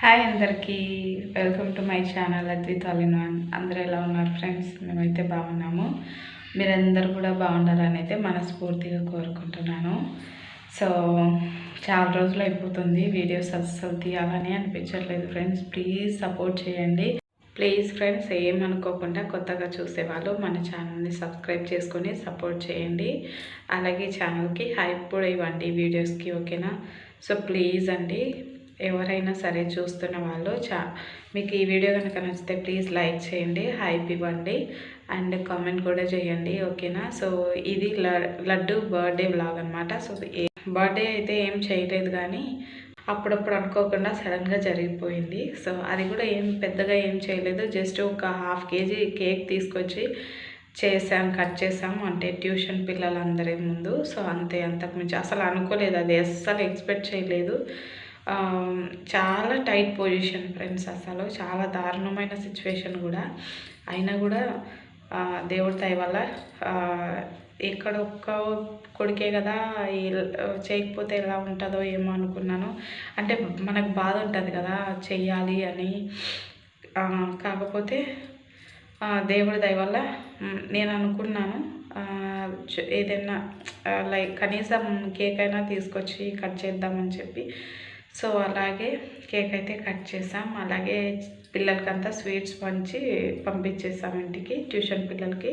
Hi అందరికీ. Welcome to my channel అద్వితాలిన్ one అందరూ ఎలా ఉన్నారు ఫ్రెండ్స్? మేమైతే బాగున్నాము. మీరందరూ కూడా బాగుండాలని అయితే మనస్ఫూర్తిగా కోరుకుంటున్నాను. సో చాలా రోజులు అయిపోతుంది. వీడియోస్ అస్సలు తీయాలని అనిపించట్లేదు ఫ్రెండ్స్. ప్లీజ్ సపోర్ట్ చేయండి. ప్లీజ్ ఫ్రెండ్స్ ఏమనుకోకుండా కొత్తగా చూసేవాళ్ళు మన ఛానల్ని సబ్స్క్రైబ్ చేసుకొని సపోర్ట్ చేయండి. అలాగే ఛానల్కి హైప్ కూడా ఇవ్వండి వీడియోస్కి ఓకేనా? సో ప్లీజ్ అండి. ఎవరైనా సరే చూస్తున్న వాళ్ళు చా మీకు ఈ వీడియో కనుక నచ్చితే ప్లీజ్ లైక్ చేయండి హైప్ ఇవ్వండి అండ్ కామెంట్ కూడా చేయండి ఓకేనా? సో ఇది లడ్డు బర్త్డే బ్లాగ్ అనమాట సో బర్త్డే అయితే ఏం చేయలేదు కానీ అప్పుడప్పుడు అనుకోకుండా సడన్గా జరిగిపోయింది. సో అది కూడా ఏం పెద్దగా ఏం చేయలేదు. జస్ట్ ఒక హాఫ్ కేజీ కేక్ తీసుకొచ్చి చేసాం కట్ చేసాం అంటే ట్యూషన్ పిల్లలందరి ముందు. సో అంతే అంతకుమించి అసలు అనుకోలేదు. అది అస్సలు ఎక్స్పెక్ట్ చేయలేదు. చాలా టైట్ పొజిషన్ ఫ్రెండ్స్ అసలు. చాలా దారుణమైన సిచ్యువేషన్ కూడా. అయినా కూడా దేవుడి దయ వల్ల ఇక్కడ ఒక్క కొడుకే కదా చేయకపోతే ఎలా ఉంటుందో ఏమో అనుకున్నాను. అంటే మనకు బాధ ఉంటుంది కదా చెయ్యాలి అని. కాకపోతే దేవుడి దయ వల్ల నేను అనుకున్నాను. ఏదైనా లైక్ కనీసం కేక్ అయినా తీసుకొచ్చి కట్ చేద్దామని చెప్పి. సో అలాగే కేక్ అయితే కట్ చేసాం. అలాగే పిల్లలకంతా స్వీట్స్ పంచి పంపించేసాం ఇంటికి ట్యూషన్ పిల్లలకి.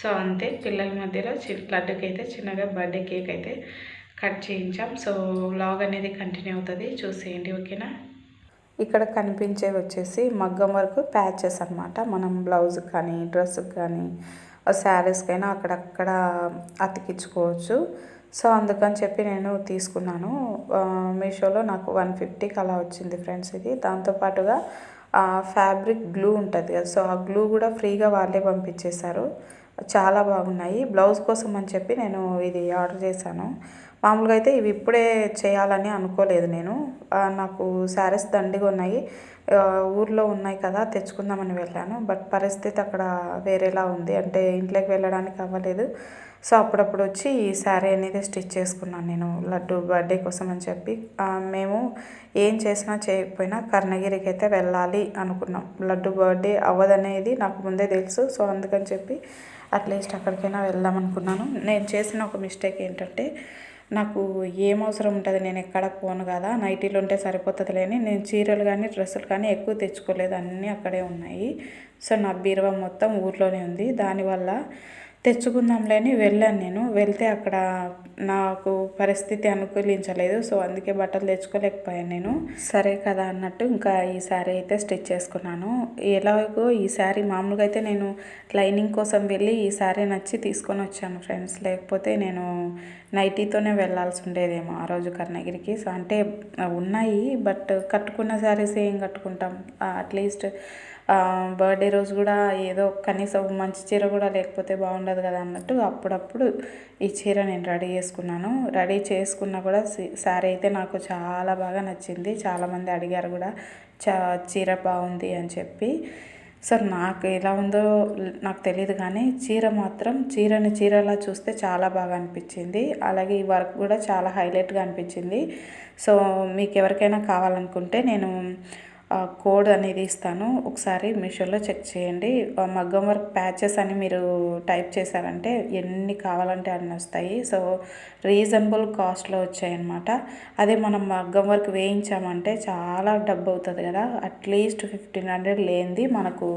సో అంతే పిల్లల మధ్యలో చి లడ్డుకి అయితే చిన్నగా బర్త్డే కేక్ అయితే కట్ చేయించాం. సో వ్లాగ్ అనేది కంటిన్యూ అవుతుంది చూసేయండి ఓకేనా? ఇక్కడ కనిపించేవి వచ్చేసి మగ్గం వరకు ప్యాచెస్ అనమాట మనం బ్లౌజ్ కానీ డ్రెస్కి కానీ శారీస్కైనా అక్కడక్కడ అతికించుకోవచ్చు. సో అందుకని చెప్పి నేను తీసుకున్నాను. మీషోలో నాకు వన్ ఫిఫ్టీకి అలా వచ్చింది ఫ్రెండ్స్ ఇది. దాంతోపాటుగా ఫ్యాబ్రిక్ గ్లూ ఉంటుంది కదా సో ఆ గ్లూ కూడా ఫ్రీగా వాళ్ళే పంపించేశారు. చాలా బాగున్నాయి. బ్లౌజ్ కోసం అని చెప్పి నేను ఇది ఆర్డర్ చేశాను. మామూలుగా అయితే ఇవి ఇప్పుడే చేయాలని అనుకోలేదు నేను. నాకు శారీస్ దండిగా ఉన్నాయి. ఊర్లో ఉన్నాయి కదా తెచ్చుకుందామని వెళ్ళాను. బట్ పరిస్థితి అక్కడ వేరేలా ఉంది. అంటే ఇంట్లోకి వెళ్ళడానికి అవ్వలేదు. సో అప్పుడప్పుడు వచ్చి ఈ శారీ అనేది స్టిచ్ చేసుకున్నాను నేను లడ్డు బర్త్డే కోసం అని చెప్పి. మేము ఏం చేసినా చేయకపోయినా కర్ణగిరికి అయితే వెళ్ళాలి అనుకున్నాం. లడ్డు బర్త్డే అవ్వదనేది నాకు ముందే తెలుసు. సో అందుకని చెప్పి అట్లీస్ట్ అక్కడికైనా వెళ్దాం అనుకున్నాను. నేను చేసిన ఒక మిస్టేక్ ఏంటంటే నాకు ఏం అవసరం ఉంటుంది నేను ఎక్కడ పోను కదా నైటీలు ఉంటే సరిపోతుంది లేని నేను చీరలు కానీ డ్రెస్సులు కానీ ఎక్కువ తెచ్చుకోలేదు. అన్నీ అక్కడే ఉన్నాయి. సో నా బీరువా మొత్తం ఊర్లోనే ఉంది. దానివల్ల తెచ్చుకుందాంలేని వెళ్ళాను నేను. వెళ్తే అక్కడ నాకు పరిస్థితి అనుకూలించలేదు. సో అందుకే బట్టలు తెచ్చుకోలేకపోయాను నేను. సరే కదా అన్నట్టు ఇంకా ఈ శారీ అయితే స్టిచ్ చేసుకున్నాను. ఎలాగో ఈ శారీ మామూలుగా అయితే నేను లైనింగ్ కోసం వెళ్ళి ఈ శారీ నచ్చి తీసుకొని వచ్చాను ఫ్రెండ్స్. లేకపోతే నేను నైటీతోనే వెళ్ళాల్సి ఉండేదేమో ఆ రోజు కర్ణగిరికి. సో అంటే ఉన్నాయి. బట్ కట్టుకున్న శారీస్ ఏం కట్టుకుంటాం. అట్లీస్ట్ బర్త్డే రోజు కూడా ఏదో కనీసం మంచి చీర కూడా లేకపోతే బాగుండదు కదా అన్నట్టు అప్పుడప్పుడు ఈ చీర నేను రెడీ చేసుకున్నాను. రెడీ చేసుకున్నా కూడా సారీ అయితే నాకు చాలా బాగా నచ్చింది. చాలామంది అడిగారు కూడా చా చీర బాగుంది అని చెప్పి. సో నాకు ఎలా ఉందో నాకు తెలియదు కానీ చీర మాత్రం చీరని చీరలా చూస్తే చాలా బాగా అనిపించింది. అలాగే ఈ వర్క్ కూడా చాలా హైలైట్గా అనిపించింది. సో మీకు ఎవరికైనా కావాలనుకుంటే నేను కోడ్ అనేది ఇస్తాను. ఒకసారి మీషోలో చెక్ చేయండి. మగ్గం వర్క్ ప్యాచెస్ అని మీరు టైప్ చేశారంటే ఎన్ని కావాలంటే అన్ని వస్తాయి. సో రీజనబుల్ కాస్ట్లో వచ్చాయన్నమాట. అదే మనం మగ్గం వర్క్ వేయించామంటే చాలా డబ్బు అవుతుంది కదా. అట్లీస్ట్ ఫిఫ్టీన్ హండ్రెడ్ లేనిది మనకు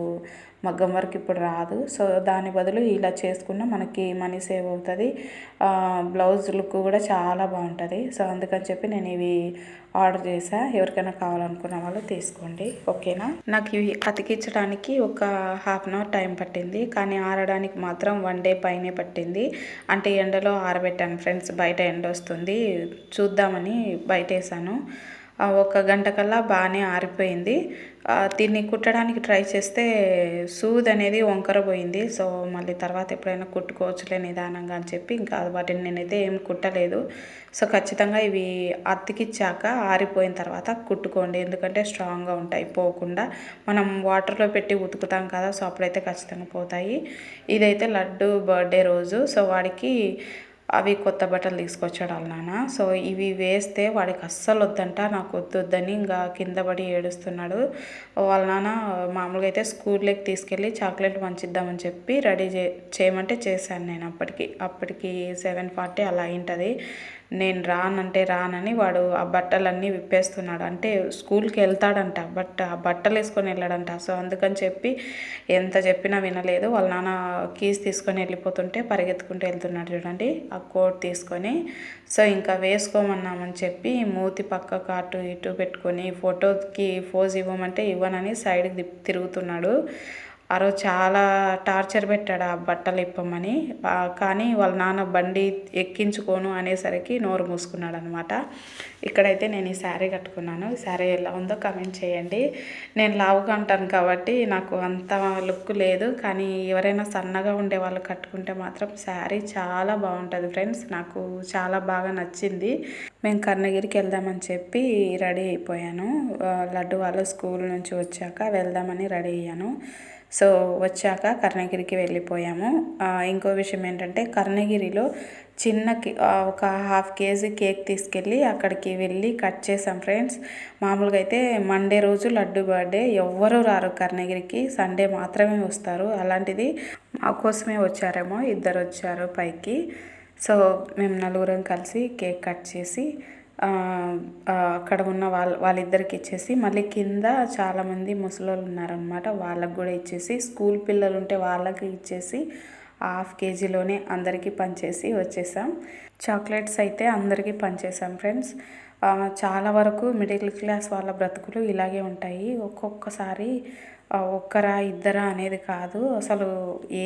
మగ్గం వర్క్ ఇప్పుడు రాదు. సో దాని బదులు ఇలా చేసుకున్న మనకి మనీ సేవ్ అవుతుంది. బ్లౌజ్ లుక్ కూడా చాలా బాగుంటుంది. సో అందుకని చెప్పి నేను ఇవి ఆర్డర్ చేసా. ఎవరికైనా కావాలనుకున్న వాళ్ళు తీసుకోండి. ఓకేనా? నాకు ఇవి అతికించడానికి ఒక హాఫ్ అన్ అవర్ టైం పట్టింది. కానీ ఆరడానికి మాత్రం వన్ డే పైనే పట్టింది. అంటే ఎండలో ఆరబెట్టాను ఫ్రెండ్స్. బయట ఎండ వస్తుంది. చూద్దామని బయట వేసాను ఒక గంట కల్లా బాగానే ఆరిపోయింది. దీన్ని కుట్టడానికి ట్రై చేస్తే సూద్ అనేది వంకర పోయింది. సో మళ్ళీ తర్వాత ఎప్పుడైనా కుట్టుకోవచ్చులే నిదానంగా అని చెప్పి ఇంకా వాటిని నేనైతే ఏం కుట్టలేదు. సో ఖచ్చితంగా ఇవి అతికిచ్చాక ఆరిపోయిన తర్వాత కుట్టుకోండి. ఎందుకంటే స్ట్రాంగ్గా ఉంటాయి పోకుండా మనం వాటర్లో పెట్టి ఉతుకుతాం కదా సో అప్పుడైతే ఖచ్చితంగా పోతాయి. ఇదైతే లడ్డు బర్త్డే రోజు. సో వాడికి అవి కొత్త బట్టలు తీసుకొచ్చాడు వాళ్ళ నాన్న. సో ఇవి వేస్తే వాడికి అస్సలు వద్దంట నాకు వద్దొద్దని ఇంకా కింద పడి ఏడుస్తున్నాడు. వాళ్ళ నాన్న మామూలుగా అయితే స్కూల్లోకి తీసుకెళ్ళి చాక్లెట్ పంచిద్దామని చెప్పి రెడీ చే చేయమంటే చేశాను నేను అప్పటికి. అప్పటికి సెవెన్ ఫార్టీ అలా అయింటుంది. నేను రానంటే రానని వాడు ఆ బట్టలన్నీ విప్పేస్తున్నాడు. అంటే స్కూల్కి వెళ్తాడంట. బట్ ఆ బట్టలు వేసుకొని వెళ్ళాడంట. సో అందుకని చెప్పి ఎంత చెప్పినా వినలేదు. వాళ్ళ నాన్న కీస్ తీసుకొని వెళ్ళిపోతుంటే పరిగెత్తుకుంటూ వెళ్తున్నాడు చూడండి. ఆ కోట్ తీసుకొని. సో ఇంకా వేసుకోమన్నామని చెప్పి మూతి పక్కకు అటు ఇటు పెట్టుకొని ఫోటోకి ఫోజ్ ఇవ్వమంటే ఇవ్వనని సైడ్కి తిరుగుతున్నాడు. ఆ రోజు చాలా టార్చర్ పెట్టాడు ఆ బట్టలు ఇప్పమని. కానీ వాళ్ళ నాన్న బండి ఎక్కించుకోను అనేసరికి నోరు మూసుకున్నాడు అనమాట ఇక్కడైతే నేను ఈ శారీ కట్టుకున్నాను. ఈ శారీ ఎలా ఉందో కమెంట్ చేయండి. నేను లావుగా ఉంటాను కాబట్టి నాకు అంత లుక్ లేదు. కానీ ఎవరైనా సన్నగా ఉండే వాళ్ళు కట్టుకుంటే మాత్రం శారీ చాలా బాగుంటుంది ఫ్రెండ్స్. నాకు చాలా బాగా నచ్చింది. మేము కర్ణగిరికి వెళ్దామని చెప్పి రెడీ అయిపోయాను. లడ్డు వాళ్ళు స్కూల్ నుంచి వచ్చాక వెళ్దామని రెడీ అయ్యాను. సో వచ్చాక కర్ణగిరికి వెళ్ళిపోయాము. ఇంకో విషయం ఏంటంటే కర్ణగిరిలో చిన్న ఒక హాఫ్ కేజీ కేక్ తీసుకెళ్ళి అక్కడికి వెళ్ళి కట్ చేసాం ఫ్రెండ్స్. మామూలుగా అయితే మండే రోజు లడ్డు బర్త్డే. ఎవ్వరూ రారు కర్ణగిరికి. సండే మాత్రమే వస్తారు. అలాంటిది మా కోసమే వచ్చారేమో ఇద్దరు వచ్చారు పైకి. సో మేము నలుగురం కలిసి కేక్ కట్ చేసి అక్కడ ఉన్న వాళ్ళ వాళ్ళిద్దరికి ఇచ్చేసి మళ్ళీ కింద చాలామంది ముసలోళ్ళు ఉన్నారనమాట వాళ్ళకి కూడా ఇచ్చేసి స్కూల్ పిల్లలు ఉంటే వాళ్ళకి ఇచ్చేసి హాఫ్ కేజీలోనే అందరికీ పంచేసి వచ్చేసాం. చాక్లెట్స్ అయితే అందరికీ పంచేసాం ఫ్రెండ్స్. చాలా వరకు మిడిల్ క్లాస్ వాళ్ళ బ్రతుకులు ఇలాగే ఉంటాయి. ఒక్కొక్కసారి ఒక్కరా ఇద్దరా అనేది కాదు. అసలు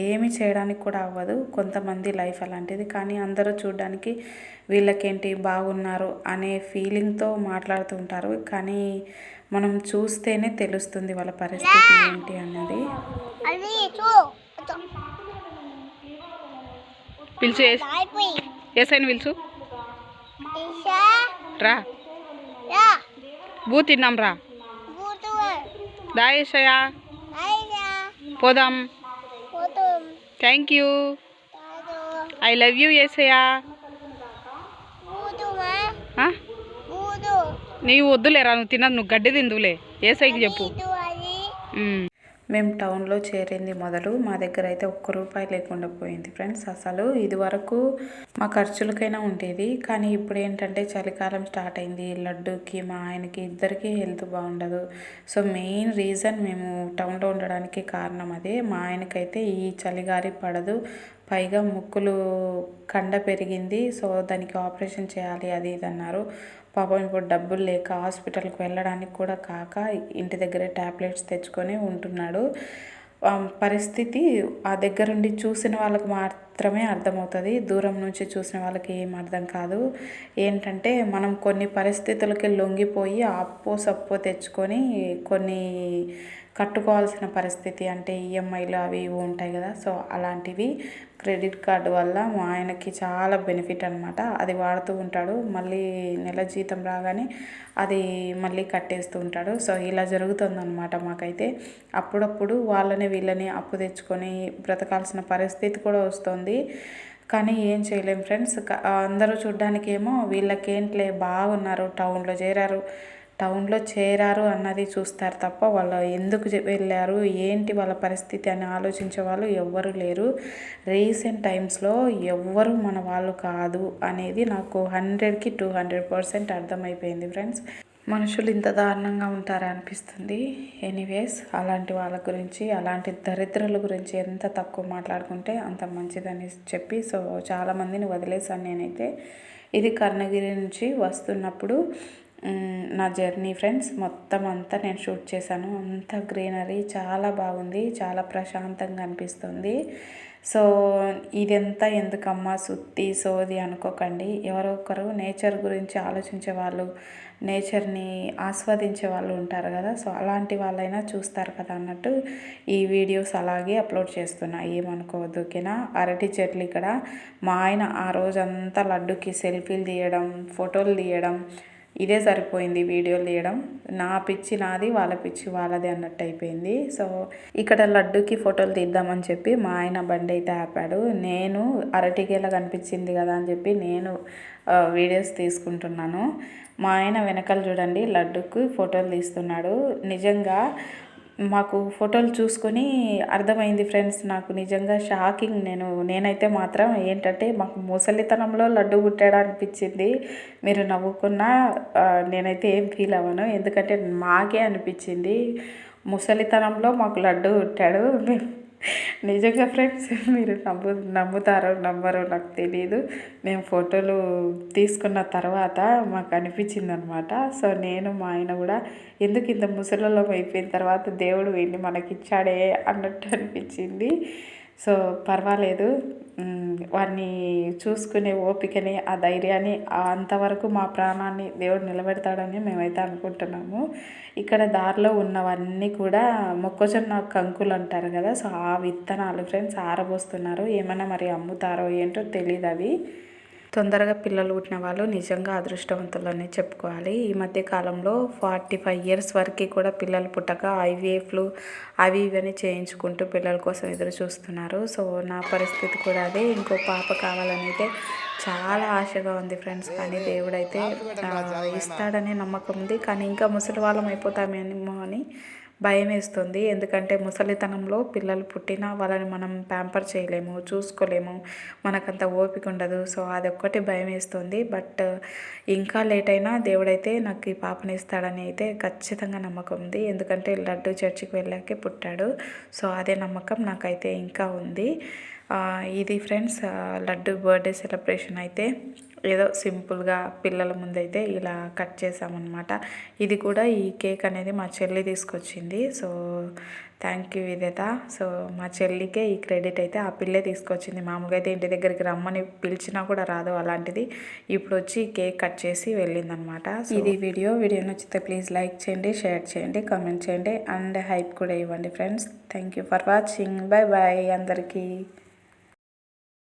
ఏమి చేయడానికి కూడా అవ్వదు. కొంతమంది లైఫ్ అలాంటిది. కానీ అందరూ చూడడానికి వీళ్ళకేంటి బాగున్నారు అనే ఫీలింగ్తో మాట్లాడుతుంటారు కానీ మనం చూస్తేనే తెలుస్తుంది వాళ్ళ పరిస్థితి ఏంటి అన్నది. పిలుచు ఏసైన పిలుచు? రా. బూ తిన్నాం రా. దాయేషయా పోదాం. Thank you I love you ఏసయ్యా నీవు వద్దులేరా నువ్వు తినదు నువ్వు గడ్డి తిందులే. ఏసైకి చెప్పు. మేము టౌన్లో చేరింది మొదలు. మా దగ్గర అయితే ఒక్క రూపాయి లేకుండా పోయింది ఫ్రెండ్స్ అసలు. ఇది వరకు మా ఖర్చులకైనా ఉండేది. కానీ ఇప్పుడు ఏంటంటే చలికాలం స్టార్ట్ అయింది. లడ్డూకి మా ఆయనకి ఇద్దరికి హెల్త్ బాగుండదు. సో మెయిన్ రీజన్ మేము టౌన్లో ఉండడానికి కారణం అదే. మా ఆయనకైతే ఈ చలిగారి పడదు. పైగా ముక్కులు కండ పెరిగింది. సో దానికి ఆపరేషన్ చేయాలి అది ఇది అన్నారు. పాపం ఇప్పుడు డబ్బులు లేక హాస్పిటల్కి వెళ్ళడానికి కూడా కాక ఇంటి దగ్గరే ట్యాబ్లెట్స్ తెచ్చుకొని ఉంటున్నాడు. పరిస్థితి ఆ దగ్గరుండి చూసిన వాళ్ళకి మాత్రమే అర్థమవుతుంది. దూరం నుంచి చూసిన వాళ్ళకి ఏం అర్థం కాదు. ఏంటంటే మనం కొన్ని పరిస్థితులకి లొంగిపోయి అప్పో సప్పో తెచ్చుకొని కొన్ని కట్టుకోవాల్సిన పరిస్థితి అంటే ఈఎంఐలు అవి ఇవి ఉంటాయి కదా. సో అలాంటివి క్రెడిట్ కార్డు వల్ల మా ఆయనకి చాలా బెనిఫిట్ అనమాట అది వాడుతూ ఉంటాడు. మళ్ళీ నెల జీతం రాగానే అది మళ్ళీ కట్టేస్తూ ఉంటాడు. సో ఇలా జరుగుతుందన్నమాట మాకైతే. అప్పుడప్పుడు వాళ్ళని వీళ్ళని అప్పు తెచ్చుకొని బ్రతకాల్సిన పరిస్థితి కూడా వస్తుంది. కానీ ఏం చేయలేం ఫ్రెండ్స్. అందరూ చూడ్డానికేమో వీళ్ళకేంట్లే బాగున్నారు టౌన్లో చేరారు. టౌన్లో చేరారు అన్నది చూస్తారు తప్ప వాళ్ళు ఎందుకు వెళ్ళారు ఏంటి వాళ్ళ పరిస్థితి అని ఆలోచించే వాళ్ళు ఎవ్వరు లేరు. రీసెంట్ టైమ్స్లో ఎవ్వరు మన వాళ్ళు కాదు అనేది నాకు హండ్రెడ్కి టూ హండ్రెడ్ పర్సెంట్ అర్థమైపోయింది ఫ్రెండ్స్. మనుషులు ఇంత దారుణంగా ఉంటారా అనిపిస్తుంది. ఎనీవేస్ అలాంటి వాళ్ళ గురించి అలాంటి దరిద్రుల గురించి ఎంత తక్కువ మాట్లాడుకుంటే అంత మంచిదని చెప్పి సో చాలామందిని వదిలేసాను నేనైతే. ఇది కర్ణగిరి నుంచి వస్తున్నప్పుడు నా జర్నీ ఫ్రెండ్స్ మొత్తం అంతా నేను షూట్ చేశాను. అంత గ్రీనరీ చాలా బాగుంది చాలా ప్రశాంతంగా అనిపిస్తుంది. సో ఇదంతా ఎందుకమ్మా సుత్తి సోది అనుకోకండి. ఎవరొకరు నేచర్ గురించి ఆలోచించే వాళ్ళు నేచర్ని ఆస్వాదించే వాళ్ళు ఉంటారు కదా. సో అలాంటి వాళ్ళైనా చూస్తారు కదా అన్నట్టు ఈ వీడియోస్ అలాగే అప్లోడ్ చేస్తున్నా. ఏమనుకోవద్దు ఓకేనా? అరటి చెట్లు ఇక్కడ. మా ఆయన ఆ రోజంతా లడ్డుకి సెల్ఫీలు తీయడం ఫోటోలు తీయడం ఇదే సరిపోయింది వీడియోలు తీయడం. నా పిచ్చి నాది వాళ్ళ పిచ్చి వాళ్ళది అన్నట్టు అయిపోయింది. సో ఇక్కడ లడ్డుకి ఫోటోలు తీద్దామని చెప్పి మా ఆయన బండి అయితే ఆపాడు. నేను అరటికేలా కనిపించింది కదా అని చెప్పి నేను వీడియోస్ తీసుకుంటున్నాను. మా ఆయన వెనకాల చూడండి లడ్డుకు ఫోటోలు తీస్తున్నాడు. నిజంగా మాకు ఫోటోలు చూసుకొని అర్థమైంది ఫ్రెండ్స్ నాకు నిజంగా షాకింగ్. నేను నేనైతే మాత్రం ఏంటంటే మాకు ముసలితనంలో లడ్డు పుట్టాడు అనిపించింది. మీరు నవ్వుకున్నా నేనైతే ఏం ఫీల్ అవ్వను. ఎందుకంటే మాకే అనిపించింది. ముసలితనంలో మాకు లడ్డు పుట్టాడు. మేము నిజంగా ఫ్రెండ్స్ మీరు నమ్ము నమ్ముతారో నమ్మరో నాకు తెలియదు మేము ఫోటోలు తీసుకున్న తర్వాత మాకు అనిపించింది అనమాట సో నేను మా ఆయన కూడా ఎందుకు ఇంత ముసలిలో అయిపోయిన తర్వాత దేవుడు వెళ్ళి మనకిచ్చాడే అన్నట్టు అనిపించింది. సో పర్వాలేదు. వారిని చూసుకునే ఓపికని ఆ ధైర్యాన్ని అంతవరకు మా ప్రాణాన్ని దేవుడు నిలబెడతాడని మేమైతే అనుకుంటున్నాము. ఇక్కడ దారిలో ఉన్నవన్నీ కూడా మొక్కజొన్న కంకులు అంటారు కదా సో ఆ విత్తనాలు ఫ్రెండ్స్ ఆరబోస్తున్నారు. ఏమైనా మరి అమ్ముతారో ఏంటో తెలియదు అవి తొందరగా పిల్లలు పుట్టిన వాళ్ళు నిజంగా అదృష్టవంతులని చెప్పుకోవాలి. ఈ మధ్య కాలంలో ఫార్టీ ఫైవ్ ఇయర్స్ వరకు కూడా పిల్లలు పుట్టక ఐవీఎఫ్లు అవి ఇవని చేయించుకుంటూ పిల్లల కోసం ఎదురు చూస్తున్నారు. సో నా పరిస్థితి కూడా అదే. ఇంకో పాప కావాలని అయితే చాలా ఆశగా ఉంది ఫ్రెండ్స్. కానీ దేవుడైతే ఇస్తాడనే నమ్మకం ఉంది. కానీ ఇంకా ముసలి వాళ్ళం అయిపోతామేమో అని భయం వేస్తుంది ఎందుకంటే ముసలితనంలో పిల్లలు పుట్టినా వాళ్ళని మనం ప్యాంపర్ చేయలేము చూసుకోలేము. మనకంత ఓపిక ఉండదు. సో అదొక్కటి భయం వేస్తుంది బట్ ఇంకా లేట్ అయినా దేవుడైతే నాకు ఈ పాపని ఇస్తాడని అయితే ఖచ్చితంగా నమ్మకం ఉంది. ఎందుకంటే లడ్డు చర్చికి వెళ్ళాకే పుట్టాడు. సో అదే నమ్మకం నాకైతే ఇంకా ఉంది. ఇది ఫ్రెండ్స్ లడ్డు బర్త్డే సెలబ్రేషన్ అయితే ఏదో సింపుల్గా పిల్లల ముందైతే ఇలా కట్ చేసామన్నమాట. ఇది కూడా ఈ కేక్ అనేది మా చెల్లి తీసుకొచ్చింది. సో థ్యాంక్ యూ విదేత సో మా చెల్లికే ఈ క్రెడిట్ అయితే ఆ పిల్లే తీసుకొచ్చింది. మామూలుగా అయితే ఇంటి దగ్గరికి రమ్మని పిలిచినా కూడా రాదు అలాంటిది. ఇప్పుడు వచ్చి కేక్ కట్ చేసి వెళ్ళిందనమాట ఇది వీడియో. వీడియో నచ్చితే ప్లీజ్ లైక్ చేయండి షేర్ చేయండి కామెంట్ చేయండి. అండ్ హైప్ కూడా ఇవ్వండి friends. Thank you for watching. Bye bye అందరికీ.